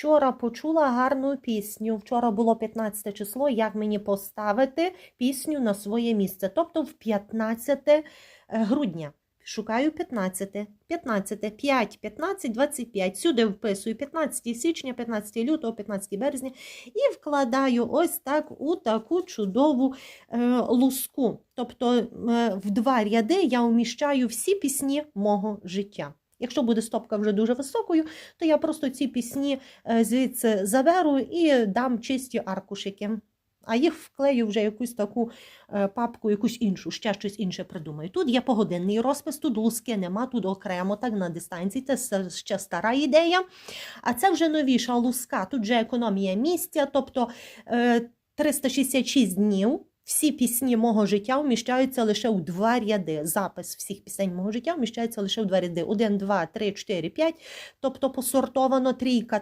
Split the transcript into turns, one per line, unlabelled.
Вчора почула гарну пісню. Вчора було 15 число. Як мені поставити пісню на своє місце? Тобто в 15 е, грудня. Шукаю 15, 15, 5, 15, 25. Сюди вписую 15 січня, 15 лютого, 15 березня і вкладаю ось так у таку чудову е, луску. Тобто е, в два ряди я уміщаю всі пісні мого життя. Якщо буде стопка вже дуже високою, то я просто ці пісні е, звідси заберу і дам чисті аркушики. А їх вклею вже якусь таку е, папку, якусь іншу, ще щось інше придумаю. Тут є погодинний розпис, тут луски нема, тут окремо, так на дистанції. Це ще стара ідея. А це вже новіша луска. Тут вже економія місця, тобто е, 366 днів. Всі пісні мого життя вміщаються лише у два ряди. Запис всіх пісень мого життя вміщається лише у два ряди. Один, два, три, чотири, п'ять. Тобто посортовано трійка,